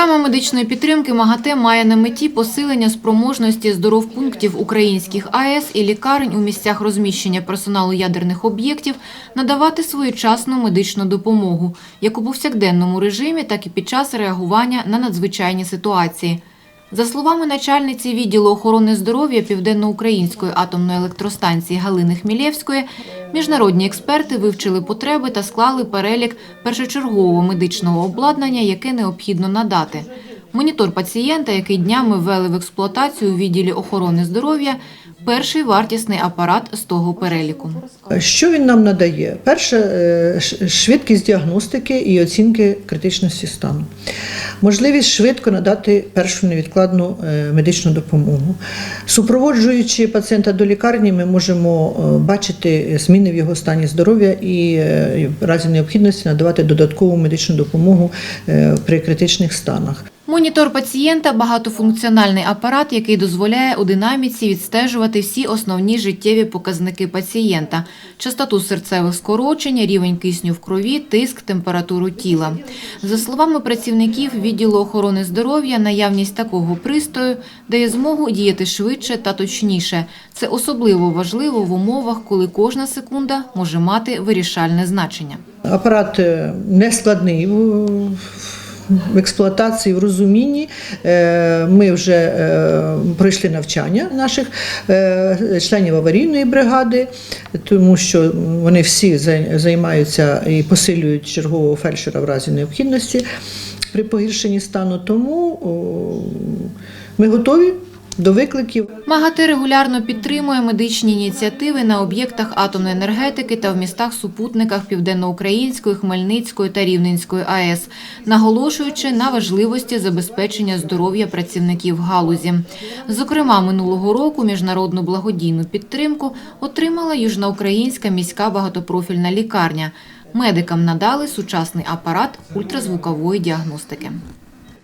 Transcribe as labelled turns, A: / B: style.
A: Програма медичної підтримки МАГАТЕ має на меті посилення спроможності здоровпунктів українських АЕС і лікарень у місцях розміщення персоналу ядерних об'єктів надавати своєчасну медичну допомогу, як у повсякденному режимі, так і під час реагування на надзвичайні ситуації. За словами начальниці відділу охорони здоров'я Південноукраїнської атомної електростанції Галини Хмілєвської, міжнародні експерти вивчили потреби та склали перелік першочергового медичного обладнання, яке необхідно надати. Монітор пацієнта, який днями ввели в експлуатацію у відділі охорони здоров'я, перший вартісний апарат з того переліку.
B: Що він нам надає? Перше, е, швидкість діагностики і оцінки критичності стану. Можливість швидко надати першу невідкладну е, медичну допомогу. Супроводжуючи пацієнта до лікарні, ми можемо е, бачити зміни в його стані здоров'я і е, в разі необхідності надавати додаткову медичну допомогу е, при критичних станах.
A: Монітор пацієнта – багатофункціональний апарат, який дозволяє у динаміці відстежувати всі основні життєві показники пацієнта – частоту серцевих скорочень, рівень кисню в крові, тиск, температуру тіла. За словами працівників відділу охорони здоров'я, наявність такого пристрою дає змогу діяти швидше та точніше. Це особливо важливо в умовах, коли кожна секунда може мати вирішальне значення.
B: Апарат е, не складний в- експлуатації, в розумінні. Е, Ми вже е, пройшли навчання наших е, членів аварійної бригади, тому що вони всі займаються і посилюють чергового фельдшера в разі необхідності при погіршенні стану. Тому ми готові до викликів.
A: МАГАТЕ регулярно підтримує медичні ініціативи на об'єктах атомної енергетики та в містах-супутниках Південноукраїнської, Хмельницької та Рівненської АЕС, наголошуючи на важливості забезпечення здоров'я працівників галузі. Зокрема, минулого року міжнародну благодійну підтримку отримала Южноукраїнська міська багатопрофільна лікарня. Медикам надали сучасний апарат ультразвукової діагностики.